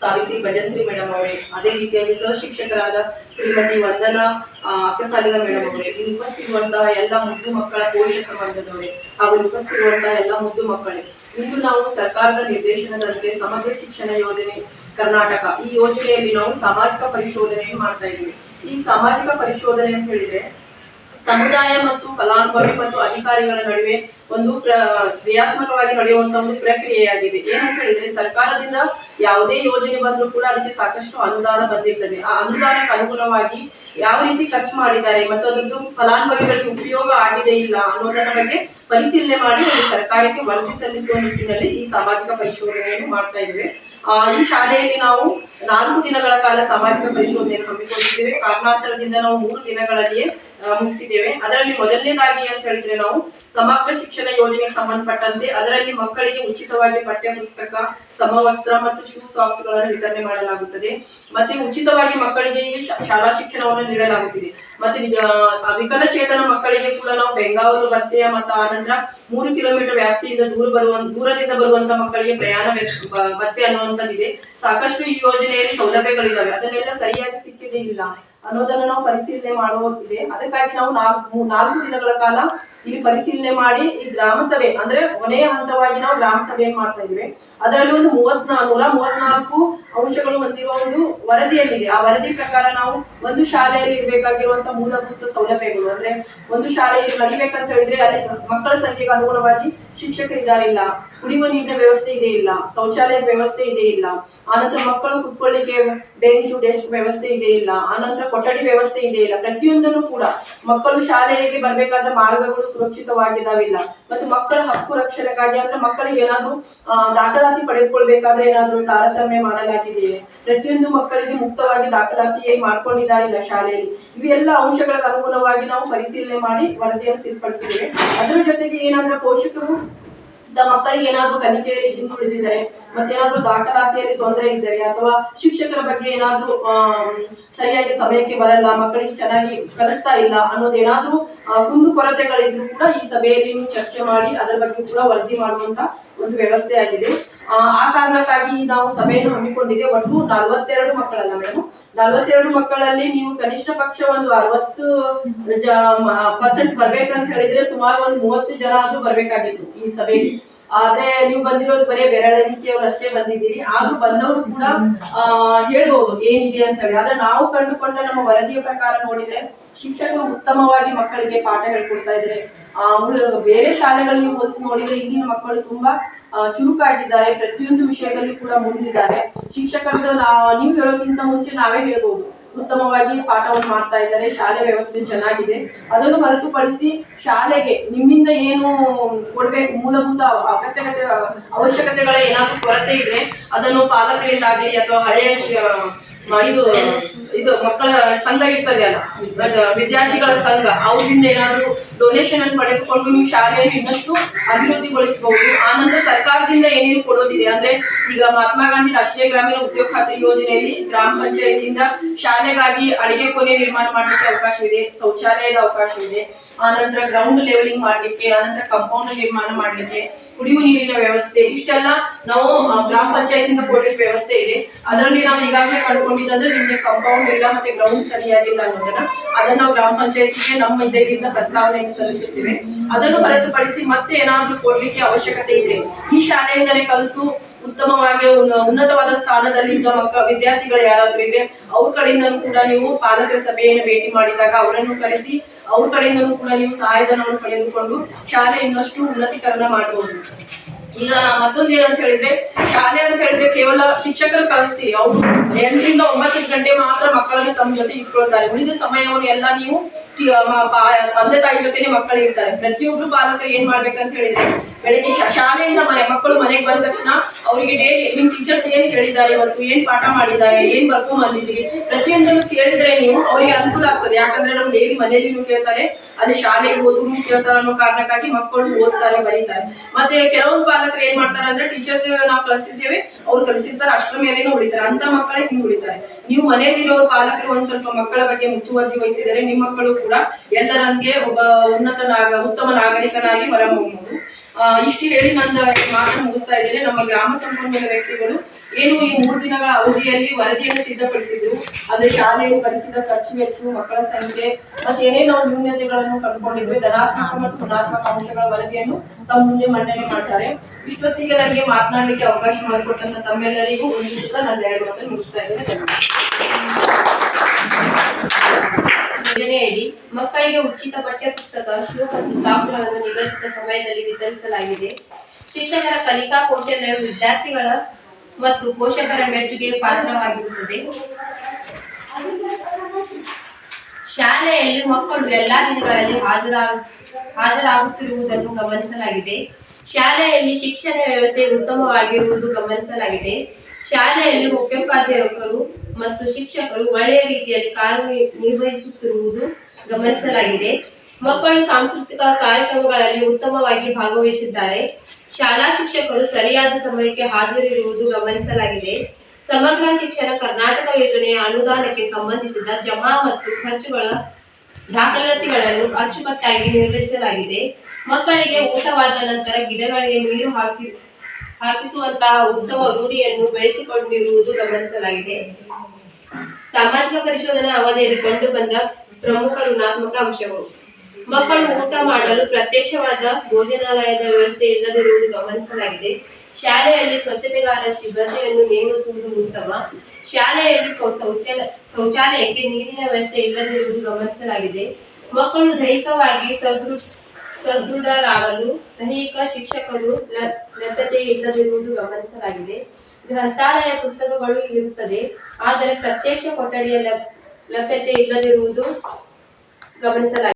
Savitri Bhajantri madam ಅವರೇ. ಅದೇ ರೀತಿಯಾಗಿ ಸಹ ಶಿಕ್ಷಕರಾದ ಶ್ರೀಮತಿ ವಂದನಾ ಅಕ್ಕಸಾಲಿನ ಮೇಡಮ್ ಅವರೇ. ಇಲ್ಲಿ ಉಪಸ್ಥಿತಿರುವಂತಹ ಎಲ್ಲ ಮುದ್ದು ಮಕ್ಕಳ ಪೋಷಕ ವರ್ಗದವರೇ ಹಾಗೂ ಉಪಸ್ಥಿತಿರುವಂತಹ ಎಲ್ಲ ಮುದ್ದು ಮಕ್ಕಳೇ. ಇಂದು ನಾವು ಸರ್ಕಾರದ ನಿರ್ದೇಶನದಂತೆ ಸಮಗ್ರ ಶಿಕ್ಷಣ ಯೋಜನೆ ಕರ್ನಾಟಕ. ಈ ಯೋಜನೆಯಲ್ಲಿ ನಾವು ಸಾಮಾಜಿಕ ಪರಿಶೋಧನೆ ಮಾಡ್ತಾ ಇದ್ದೀವಿ. ಈ ಸಾಮಾಜಿಕ ಪರಿಶೋಧನೆ ಅಂತ ಹೇಳಿದ್ರೆ ಸಮುದಾಯ ಮತ್ತು ಫಲಾನುಭವಿ ಮತ್ತು ಅಧಿಕಾರಿಗಳ ನಡುವೆ ಒಂದು ಕ್ರಿಯಾತ್ಮಕವಾಗಿ ನಡೆಯುವಂತ ಒಂದು ಪ್ರಕ್ರಿಯೆಯಾಗಿದೆ. ಏನಂತ ಹೇಳಿದ್ರೆ ಸರ್ಕಾರದಿಂದ ಯಾವುದೇ ಯೋಜನೆ ಬಂದರೂ ಕೂಡ ಅದಕ್ಕೆ ಸಾಕಷ್ಟು ಅನುದಾನ ಬಂದಿರ್ತದೆ. ಆ ಅನುದಾನಕ್ಕೆ ಅನುಗುಣವಾಗಿ ಯಾವ ರೀತಿ ಖರ್ಚು ಮಾಡಿದ್ದಾರೆ ಮತ್ತು ಅದರದ್ದು ಫಲಾನುಭವಿಗಳಿಗೆ ಉಪಯೋಗ ಆಗಿದೆ ಇಲ್ಲ ಅನ್ನೋದರ ಬಗ್ಗೆ ಪರಿಶೀಲನೆ ಮಾಡಿ ಸರ್ಕಾರಕ್ಕೆ ವರದಿ ಸಲ್ಲಿಸುವ ನಿಟ್ಟಿನಲ್ಲಿ ಈ ಸಾಮಾಜಿಕ ಪರಿಶೋಧನೆಯನ್ನು ಮಾಡ್ತಾ ಇದ್ದೇವೆ. ಈ ಶಾಲೆಯಲ್ಲಿ ನಾವು ನಾಲ್ಕು ದಿನಗಳ ಕಾಲ ಸಾಮಾಜಿಕ ಪರಿಶೋಧನೆಯನ್ನು ಹಮ್ಮಿಕೊಂಡಿದ್ದೇವೆ. ಕಾರಣಾಂತರದಿಂದ ನಾವು ಮೂರು ದಿನಗಳಲ್ಲಿಯೇ ಮುಗಿಸಿದ್ದೇವೆ. ಅದರಲ್ಲಿ ಮೊದಲನೇದಾಗಿ ಅಂತ ಹೇಳಿದ್ರೆ ನಾವು ಸಮಗ್ರ ಶಿಕ್ಷಣ ಯೋಜನೆಗೆ ಸಂಬಂಧಪಟ್ಟಂತೆ ಅದರಲ್ಲಿ ಮಕ್ಕಳಿಗೆ ಉಚಿತವಾಗಿ ಪಠ್ಯ ಪುಸ್ತಕ, ಸಮವಸ್ತ್ರ ಮತ್ತು ಶೂ ಸಾಕ್ಸ್ಗಳನ್ನು ವಿತರಣೆ ಮಾಡಲಾಗುತ್ತದೆ. ಮತ್ತೆ ಉಚಿತವಾಗಿ ಮಕ್ಕಳಿಗೆ ಶಾಲಾ ಶಿಕ್ಷಣವನ್ನು ನೀಡಲಾಗುತ್ತಿದೆ. ಮತ್ತೆ ವಿಕಲಚೇತನ ಮಕ್ಕಳಿಗೆ ಕೂಡ ನಾವು ಬೆಂಗಾವಲು ಭತ್ಯೆಯ ಮತ್ತು ಆನಂತರ ಮೂರು ಕಿಲೋಮೀಟರ್ ವ್ಯಾಪ್ತಿಯಿಂದ ದೂರ ಬರುವ, ದೂರದಿಂದ ಬರುವಂತ ಮಕ್ಕಳಿಗೆ ಪ್ರಯಾಣ ಭತ್ತೆ ಭತ್ಯೆ ಅನ್ನುವಂಥದ್ದಿದೆ. ಸಾಕಷ್ಟು ಈ ಯೋಜನೆಯಲ್ಲಿ ಸೌಲಭ್ಯಗಳಿದ್ದಾವೆ ಅದನ್ನೆಲ್ಲ ಸರಿಯಾಗಿ ಸಿಕ್ಕಿದೆ ಇಲ್ಲ. ಅನ್ನೋದನ್ನ ನಾವು ಪರಿಶೀಲನೆ ಮಾಡುವಂತಿದೆ ಅದಕ್ಕಾಗಿ ನಾವು ನಾಲ್ಕು ನಾಲ್ಕು ದಿನಗಳ ಕಾಲ ಇಲ್ಲಿ ಪರಿಶೀಲನೆ ಮಾಡಿ ಈ ಗ್ರಾಮ ಸಭೆ, ಅಂದ್ರೆ ಕೊನೆಯ ಹಂತವಾಗಿ ನಾವು ಗ್ರಾಮ ಸಭೆ ಮಾಡ್ತಾ ಇದ್ದೇವೆ. ಅದರಲ್ಲಿ ಒಂದು ಮೂವತ್ನಾ ನೂರ ಮೂವತ್ನಾಲ್ಕು ಅಂಶಗಳು ಹೊಂದಿರುವ ಒಂದು ವರದಿಯಲ್ಲಿದೆ. ಆ ವರದಿ ಪ್ರಕಾರ ನಾವು ಒಂದು ಶಾಲೆಯಲ್ಲಿ ಇರಬೇಕಾಗಿರುವಂತಹ ಮೂಲಭೂತ ಸೌಲಭ್ಯಗಳು, ಅಂದ್ರೆ ಒಂದು ಶಾಲೆಯಲ್ಲಿ ನಡಿಬೇಕಂತ ಹೇಳಿದ್ರೆ ಅಲ್ಲಿ ಮಕ್ಕಳ ಸಂಖ್ಯೆಗೆ ಅನುಗುಣವಾಗಿ ಶಿಕ್ಷಕರಿದ್ದಾರೆ ಇಲ್ಲ. ಕುಡಿಯುವ ನೀರಿನ ವ್ಯವಸ್ಥೆ ಇದೆ ಇಲ್ಲ. ಶೌಚಾಲಯದ ವ್ಯವಸ್ಥೆ ಇದೆ ಇಲ್ಲ. ಆನಂತರ ಮಕ್ಕಳು ಕುತ್ಕೊಳ್ಳಿಕ್ಕೆ ಬೆಂಚು ಡೆಸ್ಕ್ ವ್ಯವಸ್ಥೆ ಇದೆ ಇಲ್ಲ. ಆನಂತರ ಕೊಠಡಿ ವ್ಯವಸ್ಥೆ ಇದೆ ಇಲ್ಲ. ಪ್ರತಿಯೊಂದನ್ನು ಕೂಡ ಮಕ್ಕಳು ಶಾಲೆಗೆ ಬರಬೇಕಾದ ಮಾರ್ಗಗಳು ಸುರಕ್ಷಿತವಾಗಿದ್ದಾವಿಲ್ಲ. ಮತ್ತು ಮಕ್ಕಳ ಹಕ್ಕು ರಕ್ಷಣೆಗಾಗಿ ಅಂದ್ರೆ ಮಕ್ಕಳಿಗೆ ಏನಾದ್ರು ದಾಖಲಾತಿ ಪಡೆದುಕೊಳ್ಬೇಕಾದ್ರೆ ಏನಾದ್ರು ತಾರತಮ್ಯ ಮಾಡಲಾಗಿದೆಯೇ? ಪ್ರತಿಯೊಂದು ಮಕ್ಕಳಿಗೆ ಮುಕ್ತವಾಗಿ ದಾಖಲಾತಿ ಮಾಡ್ಕೊಂಡಿದ್ದಾರಿಲ್ಲ ಶಾಲೆಯಲ್ಲಿ? ಇವೆಲ್ಲ ಅಂಶಗಳಿಗೆ ಅನುಗುಣವಾಗಿ ನಾವು ಪರಿಶೀಲನೆ ಮಾಡಿ ವರದಿಯನ್ನು ಸಿದ್ಧಪಡಿಸಿದ್ದೇವೆ. ಅದರ ಜೊತೆಗೆ ಏನಂದ್ರೆ ಪೋಷಕರು ಮಕ್ಕಳಿಗೆ ಏನಾದ್ರು ಕಲಿಕೆಯಲ್ಲಿ ಹಿಂದುಳಿದಿದ್ದಾರೆ ಮತ್ತೇನಾದ್ರೂ ದಾಖಲಾತಿಯಲ್ಲಿ ತೊಂದರೆ ಇದ್ದರೆ ಅಥವಾ ಶಿಕ್ಷಕರ ಬಗ್ಗೆ ಏನಾದ್ರೂ ಸರಿಯಾಗಿ ಸಮಯಕ್ಕೆ ಬರಲ್ಲ, ಮಕ್ಕಳಿಗೆ ಚೆನ್ನಾಗಿ ಕಲಿಸ್ತಾ ಇಲ್ಲ ಅನ್ನೋದೇನಾದ್ರೂ ಕುಂದು ಕೊರತೆಗಳಿದ್ರು ಕೂಡ ಈ ಸಭೆಯಲ್ಲಿ ಚರ್ಚೆ ಮಾಡಿ ಅದರ ಬಗ್ಗೆ ಕೂಡ ವರದಿ ಮಾಡುವಂತ ಒಂದು ವ್ಯವಸ್ಥೆ ಆಗಿದೆ. ಆ ಕಾರಣಕ್ಕಾಗಿ ನಾವು ಸಭೆಯನ್ನು ಹಮ್ಮಿಕೊಂಡಿದೆ ಒಟ್ಟು ನಲವತ್ತೆರಡು ಮಕ್ಕಳಲ್ಲ ಮೇಡಮ್ ನಲವತ್ತೆರಡು ಮಕ್ಕಳಲ್ಲಿ ನೀವು ಕನಿಷ್ಠ ಪಕ್ಷ ಒಂದು ಅರವತ್ತು ಪರ್ಸೆಂಟ್ ಬರ್ಬೇಕಂತ ಹೇಳಿದ್ರೆ ಸುಮಾರು ಒಂದು ಮೂವತ್ತು ಜನ ಆದ್ರೂ ಬರ್ಬೇಕಾಗಿತ್ತು ಈ ಸಭೆಗೆ ಆದ್ರೆ ನೀವು ಬಂದಿರೋದು ಬರೀ ಬೆರಳಿಕೆಯವರು ಅಷ್ಟೇ ಬಂದಿದ್ದೀರಿ. ಆದ್ರೂ ಬಂದವರು ಕೂಡ ಹೇಳ್ಬೋದು ಏನಿದೆ ಅಂತ ಹೇಳಿ. ಆದ್ರೆ ನಾವು ಕಂಡುಕೊಂಡ ನಮ್ಮ ವರದಿಯ ಪ್ರಕಾರ ನೋಡಿದ್ರೆ, ಶಿಕ್ಷಕರು ಉತ್ತಮವಾಗಿ ಮಕ್ಕಳಿಗೆ ಪಾಠ ಹೇಳ್ಕೊಡ್ತಾ ಇದ್ದಾರೆ. ಆ ಬೇರೆ ಶಾಲೆಗಳಿಗೆ ಹೋಲಿಸಿ ನೋಡಿದ್ರೆ ಇಲ್ಲಿನ ಮಕ್ಕಳು ತುಂಬಾ ಚುರುಕಾಗಿದ್ದಾರೆ. ಪ್ರತಿಯೊಂದು ವಿಷಯದಲ್ಲಿ ಕೂಡ ಮುಂದಿದ್ದಾರೆ ಶಿಕ್ಷಕರದ್ದು ನೀವು ಹೇಳೋಕ್ಕಿಂತ ಮುಂಚೆ ನಾವೇ ಹೇಳ್ಬೋದು. ಉತ್ತಮವಾಗಿ ಪಾಠವನ್ನು ಮಾಡ್ತಾ ಇದ್ದಾರೆ, ಶಾಲೆ ವ್ಯವಸ್ಥೆ ಚೆನ್ನಾಗಿದೆ. ಅದನ್ನು ಹೊರತುಪಡಿಸಿ ಶಾಲೆಗೆ ನಿಮ್ಮಿಂದ ಏನು ಕೊಡಬೇಕು ಮೂಲಭೂತ ಅಗತ್ಯಗತೆ ಅವಶ್ಯಕತೆಗಳ ಏನಾದರೂ ಕೊರತೆ ಇದ್ರೆ ಅದನ್ನು ಪಾಲಕರಿಂದಾಗಲಿ ಅಥವಾ ಹಳೆಯ ಇದು ಇದು ಮಕ್ಕಳ ಸಂಘ ಇರ್ತದೆ ಅಲ್ಲ? ವಿದ್ಯಾರ್ಥಿಗಳ ಸಂಘ. ಅವರಿಂದ ಏನಾದರೂ ಡೊನೇಷನ್ ಅನ್ನು ಪಡೆದುಕೊಂಡು ನೀವು ಶಾಲೆಯನ್ನು ಇನ್ನಷ್ಟು ಅಭಿವೃದ್ಧಿಗೊಳಿಸಬಹುದು. ಆನಂತರ ಸರ್ಕಾರದಿಂದ ಏನೇನು ಕೊಡೋದಿದೆ? ಅಂದ್ರೆ ಈಗ ಮಹಾತ್ಮ ಗಾಂಧಿ ರಾಷ್ಟ್ರೀಯ ಗ್ರಾಮೀಣ ಉದ್ಯೋಗ ಖಾತ್ರಿ ಯೋಜನೆಯಲ್ಲಿ ಗ್ರಾಮ ಪಂಚಾಯತಿಯಿಂದ ಶಾಲೆಗಾಗಿ ಅಡಿಗೆ ಕೊನೆ ನಿರ್ಮಾಣ ಮಾಡಲಿಕ್ಕೆ ಅವಕಾಶವಿದೆ ಶೌಚಾಲಯದ ಅವಕಾಶವಿದೆ ಆನಂತರ ಗ್ರೌಂಡ್ ಲೆವೆಲಿಂಗ್ ಮಾಡಲಿಕ್ಕೆ ಆನಂತರ ಕಾಂಪೌಂಡ್ ನಿರ್ಮಾಣ ಮಾಡಲಿಕ್ಕೆ, ಕುಡಿಯುವ ನೀರಿನ ವ್ಯವಸ್ಥೆ, ಇಷ್ಟೆಲ್ಲ ನಾವು ಗ್ರಾಮ ಪಂಚಾಯತಿಯಿಂದ ಕೊಡಲಿಕ್ಕೆ ವ್ಯವಸ್ಥೆ ಇದೆ. ಅದರಲ್ಲಿ ನಾವು ಈಗಾಗಲೇ ಕಂಡುಕೊಂಡಿದ್ದಂದ್ರೆ ನಿಮಗೆ ಕಾಂಪೌಂಡ್ ಇಲ್ಲ ಮತ್ತೆ ಗ್ರೌಂಡ್ ಸರಿಯಾಗಿಲ್ಲ ಅನ್ನೋದನ್ನ ಅದನ್ನ ನಾವು ಗ್ರಾಮ ಪಂಚಾಯತಿಗೆ ನಮ್ಮ ಇದರಿಂದ ಪ್ರಸ್ತಾವನೆಯನ್ನು ಸಲ್ಲಿಸುತ್ತೇವೆ. ಅದನ್ನು ಹೊರತುಪಡಿಸಿ ಮತ್ತೆ ಏನಾದ್ರೂ ಕೊಡ್ಲಿಕ್ಕೆ ಅವಶ್ಯಕತೆ ಇದೆ? ಈ ಶಾಲೆಯಿಂದಲೇ ಕಲಿತು ಉತ್ತಮವಾಗಿ ಉನ್ನ- ಉನ್ನತವಾದ ಸ್ಥಾನದಲ್ಲಿ ಇದ್ದ ಮಕ್ಕ, ವಿದ್ಯಾರ್ಥಿಗಳು ಯಾರಾದ್ರೂ ಇದ್ರೆ ಅವ್ರ ಕಡೆಯಿಂದಲೂ ಕೂಡ ನೀವು ಪಾಲಕರ ಸಭೆಯನ್ನು ಭೇಟಿ ಮಾಡಿದಾಗ ಅವರನ್ನು ಕರೆಸಿ ಅವ್ರ ಕಡೆಯಿಂದಲೂ ಕೂಡ ನೀವು ಸಹಾಯಧನವನ್ನು ಪಡೆದುಕೊಂಡು ಶಾಲೆ ಇನ್ನಷ್ಟು ಉನ್ನತೀಕರಣ ಮಾಡಬಹುದು. ಮತ್ತೊಂದು ಏನಂತ ಹೇಳಿದ್ರೆ, ಶಾಲೆ ಅಂತ ಹೇಳಿದ್ರೆ ಕೇವಲ ಶಿಕ್ಷಕರು ಕಲಿಸ್ತೀವಿ ಅವರು ಎಂಟರಿಂದ ಒಂಬತ್ತು ಗಂಟೆ ಮಾತ್ರ ಮಕ್ಕಳನ್ನು ತಮ್ಮ ಜೊತೆ ಇಟ್ಕೊಳ್ತಾರೆ. ಉಳಿದ ಸಮಯವನ್ನು ಎಲ್ಲ ನೀವು ತಂದೆ ತಾಯಿ ಜೊತೆನೆ ಮಕ್ಕಳು ಇರ್ತಾರೆ. ಪ್ರತಿಯೊಬ್ರು ಬಾಲಕ ಏನ್ ಮಾಡ್ಬೇಕಂತ ಹೇಳಿದ್ರೆ, ಬೆಳಿಗ್ಗೆ ಶಾಲೆಯಿಂದ ಮನೆ, ಮಕ್ಕಳು ಮನೆಗೆ ಬಂದ ತಕ್ಷಣ ಅವರಿಗೆ ಡೈಲಿ ನಿಮ್ ಟೀಚರ್ಸ್ ಏನ್ ಹೇಳಿದ್ದಾರೆ ಇವತ್ತು, ಏನ್ ಪಾಠ ಮಾಡಿದ್ದಾರೆ, ಏನ್ ಬರ್ಕೊಂಡ್ ಬಂದಿದ್ದೀರಿ, ಪ್ರತಿಯೊಂದನ್ನು ಕೇಳಿದ್ರೆ ನೀವು ಅವರಿಗೆ ಅನುಕೂಲ ಆಗ್ತದೆ. ಯಾಕಂದ್ರೆ ನಾವು ಡೈಲಿ ಮನೆಯಲ್ಲಿ ಕೇಳ್ತಾರೆ, ಅಲ್ಲಿ ಶಾಲೆಗೆ ಓದು ಕೇಳ್ತಾರೆ ಅನ್ನೋ ಕಾರಣಕ್ಕಾಗಿ ಮಕ್ಕಳು ಓದ್ತಾರೆ, ಬರೀತಾರೆ. ಮತ್ತೆ ಕೆಲವೊಂದು ಪಾಲಕರು ಏನ್ ಮಾಡ್ತಾರ ಅಂದ್ರೆ ಟೀಚರ್ಸ್ ನಾವು ಕಲಿಸಿದ್ದೇವೆ ಅವ್ರು ಕಲಿಸಿರ್ತಾರೆ ಅಷ್ಟರ ಮೇಲೆನೂ ಉಳಿತಾರೆ. ಅಂತ ಮಕ್ಕಳೇ ಹಿಂಗ್ ಉಳಿತಾರೆ. ನೀವು ಮನೆಯಲ್ಲಿರೋರು ಪಾಲಕರು ಒಂದ್ ಸ್ವಲ್ಪ ಮಕ್ಕಳ ಬಗ್ಗೆ ಮುತುವರ್ಜಿ ವಹಿಸಿದರೆ, ನಿಮ್ಮ ಮಕ್ಕಳು ಕೂಡ ಎಲ್ಲರಂತೆ ಒಬ್ಬ ಉನ್ನತ ನಾಗ ಉತ್ತಮ ನಾಗರಿಕನಾಗಿ ಹೊರಹೊಮ್ಮಬಹುದು ಇಷ್ಟು ಹೇಳಿ ನನ್ನ ಮಾತನ್ನು ಮುಗಿಸ್ತಾ ಇದ್ದೇನೆ. ನಮ್ಮ ಗ್ರಾಮ ಸಂಪನ್ಮೂಲ ವ್ಯಕ್ತಿಗಳು ಏನು ಈ ಮೂರು ದಿನಗಳ ಅವಧಿಯಲ್ಲಿ ವರದಿಯನ್ನು ಸಿದ್ಧಪಡಿಸಿದ್ರು. ಅಂದ್ರೆ ಶಾಲೆಯಲ್ಲಿ ಭರಿಸಿದ ಖರ್ಚು ವೆಚ್ಚು, ಮಕ್ಕಳ ಸಂಖ್ಯೆ ಮತ್ತೆ ಏನೇನೋ ನಾವು ನ್ಯೂನತೆಗಳನ್ನು ಕಂಡುಕೊಂಡಿದ್ವಿ. ಧನಾತ್ಮಕ ಮತ್ತು ಋಣಾತ್ಮಕ ಅಂಶಗಳ ವರದಿಯನ್ನು ತಮ್ಮ ಮುಂದೆ ಮಂಡನೆ ಮಾಡ್ತಾರೆ. ಇಷ್ಟೊತ್ತಿಗೆ ನನಗೆ ಮಾತನಾಡಲಿಕ್ಕೆ ಅವಕಾಶ ಮಾಡಿಕೊಟ್ಟಂತ ತಮ್ಮೆಲ್ಲರಿಗೂ ಒಂದು ನನ್ನ ಎರಡು ಮಾತನ್ನು ಮುಗಿಸ್ತಾ ಇದ್ದೇನೆ. ಯೋಜನೆಯಡಿ ಮಕ್ಕಳಿಗೆ ಉಚಿತ ಪಠ್ಯಪುಸ್ತಕ ಶೂ ಮತ್ತು ಸಾಕ್ಸ್ಗಳನ್ನು ನಿಗದಿತ ಸಮಯದಲ್ಲಿ ವಿತರಿಸಲಾಗಿದೆ. ಶಿಕ್ಷಕರ ಕಲಿಕಾ ಕೌಶಲ್ಯವು ವಿದ್ಯಾರ್ಥಿಗಳ ಮತ್ತು ಪೋಷಕರ ಮೆಚ್ಚುಗೆ ಪಾತ್ರವಾಗಿರುತ್ತದೆ. ಶಾಲೆಯಲ್ಲಿ ಮಕ್ಕಳು ಎಲ್ಲಾ ದಿನಗಳಲ್ಲಿ ಹಾಜರಾಗ, ಹಾಜರಾಗುತ್ತಿರುವುದನ್ನು ಗಮನಿಸಲಾಗಿದೆ. ಶಾಲೆಯಲ್ಲಿ ಶಿಕ್ಷಣ ವ್ಯವಸ್ಥೆ ಉತ್ತಮವಾಗಿರುವುದು ಗಮನಿಸಲಾಗಿದೆ. ಶಾಲೆಯಲ್ಲಿ ಮುಖ್ಯೋಪಾಧ್ಯಾಯಕರು ಮತ್ತು ಶಿಕ್ಷಕರು ಒಳ್ಳೆಯ ರೀತಿಯಲ್ಲಿ ಕಾರ್ಯನಿರ್ವಹಿಸುತ್ತಿರುವುದು ಗಮನಿಸಲಾಗಿದೆ. ಮಕ್ಕಳು ಸಾಂಸ್ಕೃತಿಕ ಕಾರ್ಯಕ್ರಮಗಳಲ್ಲಿ ಉತ್ತಮವಾಗಿ ಭಾಗವಹಿಸಿದ್ದಾರೆ. ಶಾಲಾ ಶಿಕ್ಷಕರು ಸರಿಯಾದ ಸಮಯಕ್ಕೆ ಹಾಜರಿರುವುದು ಗಮನಿಸಲಾಗಿದೆ. ಸಮಗ್ರ ಶಿಕ್ಷಣ ಕರ್ನಾಟಕ ಯೋಜನೆಯ ಅನುದಾನಕ್ಕೆ ಸಂಬಂಧಿಸಿದ ಜಮಾ ಮತ್ತು ಖರ್ಚುಗಳ ದಾಖಲಾತಿಗಳನ್ನು ಅಚ್ಚುಕಟ್ಟಾಗಿ ನಿರ್ವಹಿಸಲಾಗಿದೆ. ಮಕ್ಕಳಿಗೆ ಊಟವಾದ ನಂತರ ಗಿಡಗಳಿಗೆ ನೀರು ಹಾಕಿ ಹಾಕಿಸುವಂತಹ ಉತ್ತಮ ರೂಢಿಯನ್ನು ಬೆಳೆಸಿಕೊಂಡಿರುವುದು ಗಮನಿಸಲಾಗಿದೆ. ಸಾಮಾಜಿಕ ಪರಿಶೋಧನಾ ಅವಧಿಯಲ್ಲಿ ಕಂಡು ಬಂದ ಪ್ರಮುಖ ಋಣಾತ್ಮಕ ಅಂಶಗಳು. ಮಕ್ಕಳು ಊಟ ಮಾಡಲು ಪ್ರತ್ಯಕ್ಷವಾದ ಭೋಜನಾಲಯದ ವ್ಯವಸ್ಥೆ ಇಲ್ಲದಿರುವುದು ಗಮನಿಸಲಾಗಿದೆ. ಶಾಲೆಯಲ್ಲಿ ಸ್ವಚ್ಛತೆಗಾರ ಸಿಬ್ಬಂದಿಯನ್ನು ನೇಮಿಸುವುದು ಉತ್ತಮ. ಶಾಲೆಯಲ್ಲಿ ಶೌಚಾಲಯ ಶೌಚಾಲಯಕ್ಕೆ ನೀರಿನ ವ್ಯವಸ್ಥೆ ಇಲ್ಲದಿರುವುದು ಗಮನಿಸಲಾಗಿದೆ. ಮಕ್ಕಳು ದೈಹಿಕವಾಗಿ ಸದೃ ಸದೃಢರಾಗಲು ದೈಹಿಕ ಶಿಕ್ಷಕರು ಲಭ್ಯತೆ ಇಲ್ಲದಿರುವುದು ಗಮನಿಸಲಾಗಿದೆ. ಗ್ರಂಥಾಲಯ ಪುಸ್ತಕಗಳು ಇರುತ್ತದೆ, ಆದರೆ ಪ್ರತ್ಯಕ್ಷ ಕೊಠಡಿಯ ಲಭ್- ಲಭ್ಯತೆ ಇಲ್ಲದಿರುವುದು ಗಮನಿಸಲಾಗಿದೆ.